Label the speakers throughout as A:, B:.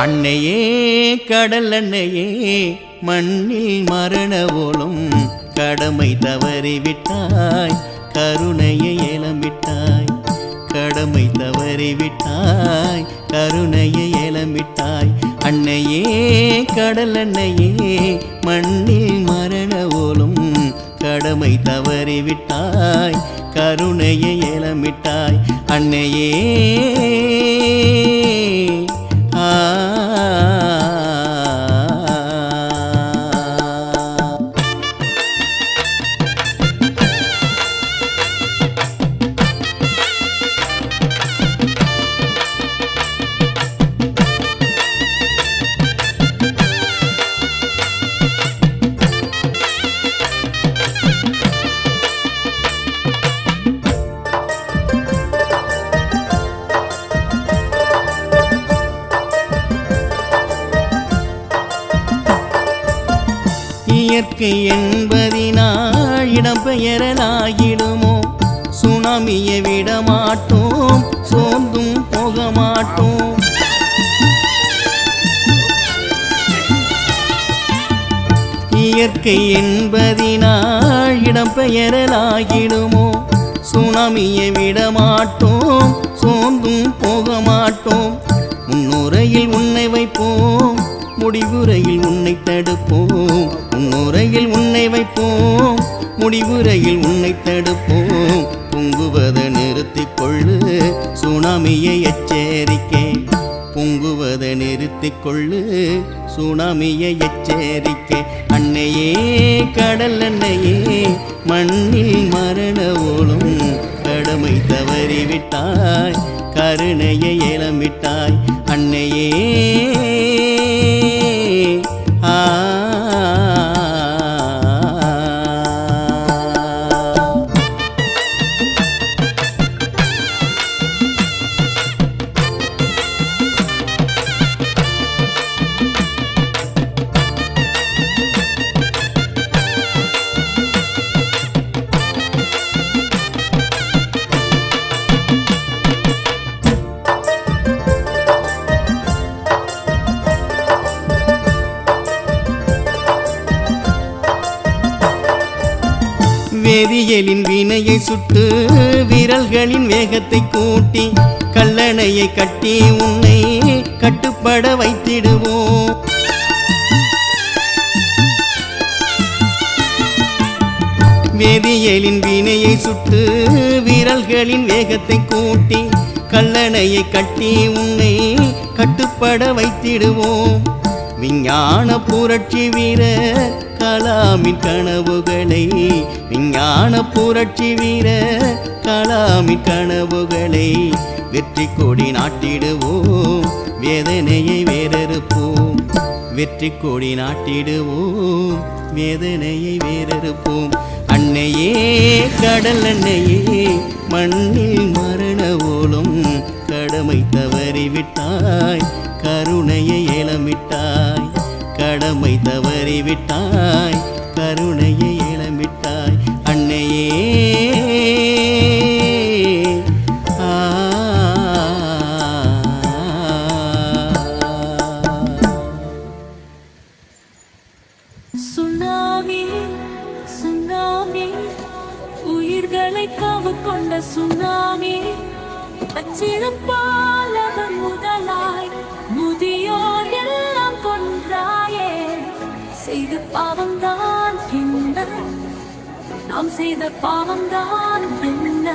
A: அன்னையே கடல் அன்னையே மண்ணில் மரண ஓலம் கடமை தவறிவிட்டாய் கருணையை ஏலமிட்டாய் கடமை தவறிவிட்டாய் கருணையை ஏலமிட்டாய் அன்னையே கடல் அன்னையே மண்ணில் மரண ஓலம் கடமை தவறிவிட்டாய் கருணையை ஏலமிட்டாய் அன்னையே இயற்கை என்பதினால் இடம்பெயரலாகிடுமோ? சுனாமியை விட மாட்டோம் சோர்ந்தும் போக மாட்டோம் இயற்கை என்பதினால் இடம்பெயரலாகிடுமோ? சுனாமியை விட மாட்டோம் சோர்ந்தும் போக மாட்டோம் முன்னுரையில் உன்னை வைப்போம் முடிவுரையில் உன்னை தடுப்போம். உரையில் உன்னை வைப்போம். முடிவுரையில் உன்னை தடுப்போம். பொங்குவதை நிறுத்திக் கொள்ளு. சுனாமியை எச்சரிக்கை. பொங்குவதை நிறுத்திக் கொள்ளு. சுனாமியை எச்சரிக்கை. அன்னையே கடல் அன்னையே மண்ணில் மரண ஓலும். கடமை தவறிவிட்டாய். கருணையை ஏலமிட்டாய் அன்னையே. வேதியியலின் வீணையை சுட்டு விரல்களின் வேகத்தை கூட்டி கல்லணையை கட்டி உன்னை கட்டுப்பட வைத்திடுவோம். வேதியியலின் வீணையை சுட்டு விரல்களின் வேகத்தை கூட்டி கல்லணையை கட்டி உன்னை கட்டுப்பட வைத்திடுவோம். விஞ்ஞான புரட்சி வீரர் கலாமின் கனவுகளை விஞ்ஞான புரட்சி வீரர் கலாமின் கனவுகளை வெற்றி கொடி நாட்டிடுவோம் வேதனையை வேறறுப்போம். வெற்றி கொடி நாட்டிடுவோம் வேதனையை வேறறுப்போம். அன்னையே கடல் அன்னையே மண்ணில் மரண ஓலம் கடமை தவறிவிட்டாய் கருணையை ஏலமிட்டாய். கடமை தவறிவிட்டாய். கருணையை இளமிட்டாய் அன்னையே.
B: சுனாமி சுனாமி உயிர்களை காவு கொண்ட சுனாமி அச்சிடம் பாலவன் முதலாய் முதியோர் செய்த பாவம்தான் என்ன? நாம் செய்த பாவம்தான் என்ன?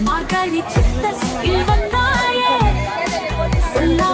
B: மார்கழி சித்த வந்தாயே சொல்லா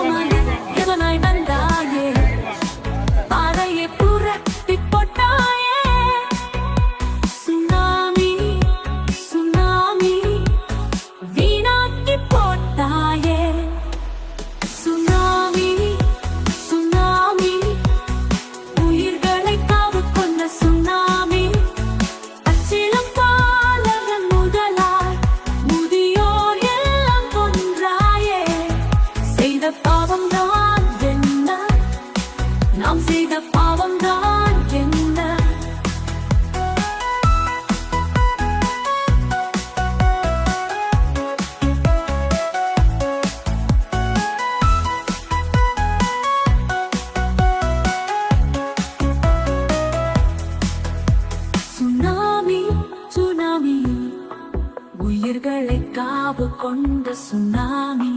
B: அளவு கொண்ட சுனாமி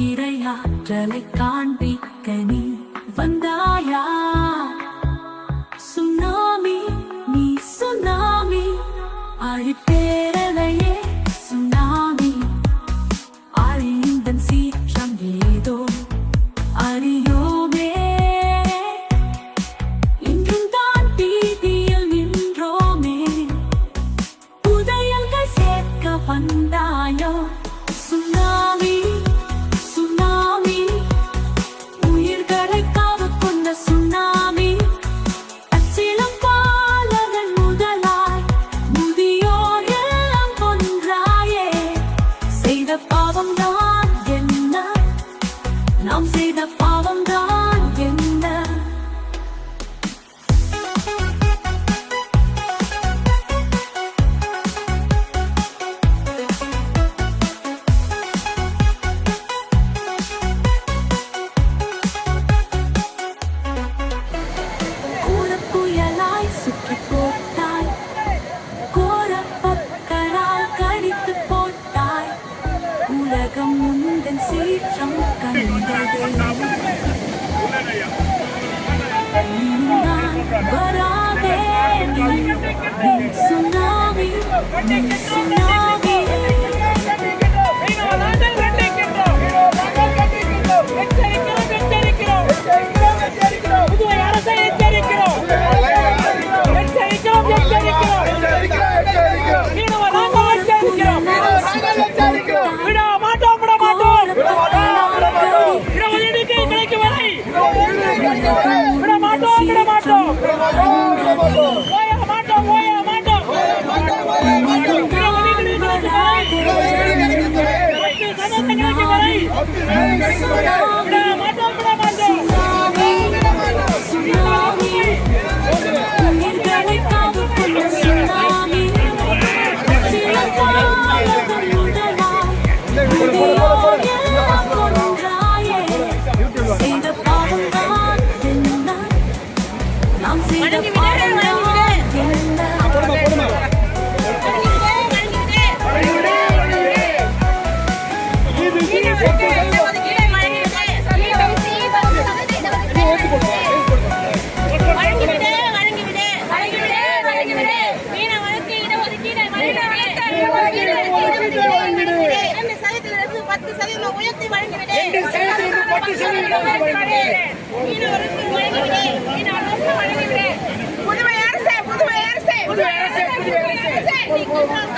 C: இரையாற்றலை காண்பிக்க நீ வந்தாயா? சுனாமி நீ சுனாமி அழிப்பேரலையே நாம் செய்த
B: பாவங்கள் tsunami, tsunami. Vamos, Tenente, peraí! Oh,